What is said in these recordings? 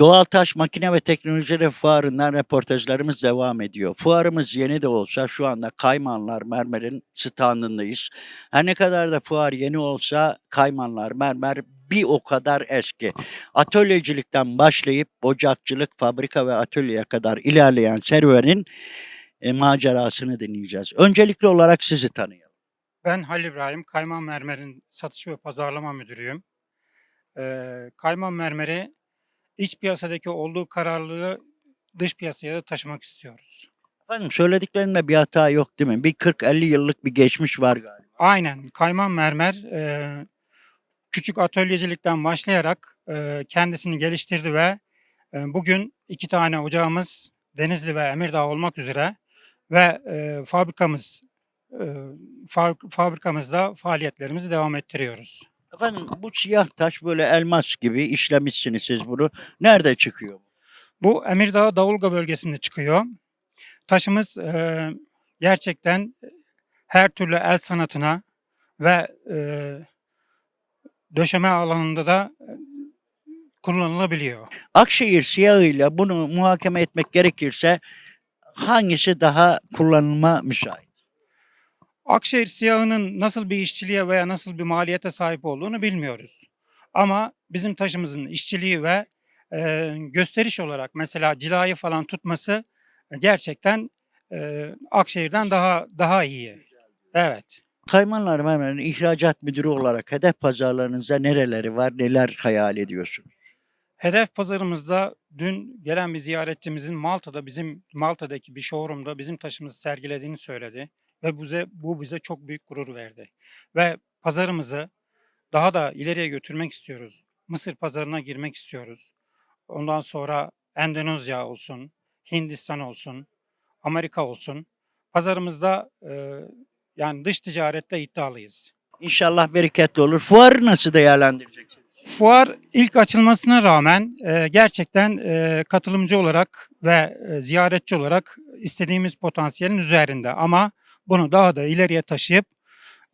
Doğal Taş Makine ve Teknolojileri Fuarı'ndan reportajlarımız devam ediyor. Fuarımız yeni de olsa şu anda Kaymanlar Mermer'in standındayız. Her ne kadar da fuar yeni olsa Kaymanlar Mermer bir o kadar eski. Atölyecilikten başlayıp ocakçılık, fabrika ve atölyeye kadar ilerleyen serüvenin e, macerasını dinleyeceğiz. Öncelikli olarak sizi tanıyalım. Ben Halil İbrahim, Kayman Mermer'in satış ve pazarlama müdürüyüm. Ee, Kayman Mermer'i iç piyasadaki olduğu kararlılığı dış piyasaya da taşımak istiyoruz. Efendim söylediklerinde bir hata yok değil mi? Bir 40-50 yıllık bir geçmiş var galiba. Aynen, Kayman Mermer e, küçük atölyecilikten başlayarak e, kendisini geliştirdi ve e, bugün iki tane ocağımız Denizli ve Emirdağ olmak üzere ve e, fabrikamız e, fa- fabrikamızda faaliyetlerimizi devam ettiriyoruz. Efendim bu siyah taş böyle elmas gibi işlemişsiniz siz bunu. Nerede çıkıyor? Bu Emirdağ Davulga bölgesinde çıkıyor. Taşımız e, gerçekten her türlü el sanatına ve e, döşeme alanında da e, kullanılabiliyor. Akşehir siyahıyla bunu muhakeme etmek gerekirse hangisi daha kullanılma müsait? Akşehir siyahının nasıl bir işçiliğe veya nasıl bir maliyete sahip olduğunu bilmiyoruz. Ama bizim taşımızın işçiliği ve e, gösteriş olarak mesela cilayı falan tutması e, gerçekten e, Akşehir'den daha daha iyi. Evet. Kaymanlar Mermer'in ihracat müdürü olarak hedef pazarlarınızda nereleri var, neler hayal ediyorsunuz? Hedef pazarımızda dün gelen bir ziyaretçimizin Malta'da bizim Malta'daki bir showroom'da bizim taşımızı sergilediğini söyledi ve bize bu bize çok büyük gurur verdi. Ve pazarımızı daha da ileriye götürmek istiyoruz. Mısır pazarına girmek istiyoruz. Ondan sonra Endonezya olsun, Hindistan olsun, Amerika olsun. Pazarımızda e, yani dış ticarette iddialıyız. İnşallah bereketli olur. Fuarı nasıl değerlendireceksiniz? Fuar ilk açılmasına rağmen e, gerçekten e, katılımcı olarak ve e, ziyaretçi olarak istediğimiz potansiyelin üzerinde. Ama bunu daha da ileriye taşıyıp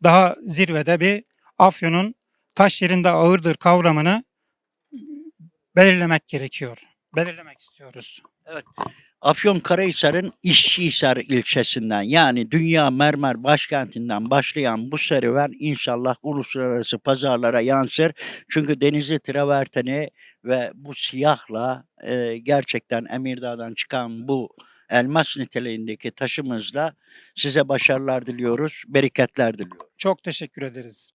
daha zirvede bir Afyon'un taş yerinde ağırdır kavramını belirlemek gerekiyor. Belirlemek istiyoruz. Afyonkarahisar'ın İşçihisar ilçesinden yani Dünya Mermer Başkentinden başlayan bu serüven inşallah uluslararası pazarlara yansır. Çünkü Denizli Traverteni ve bu siyahla e, gerçekten Emirdağ'dan çıkan bu elmas niteliğindeki taşımızla size başarılar diliyoruz, bereketler diliyoruz. Çok teşekkür ederiz.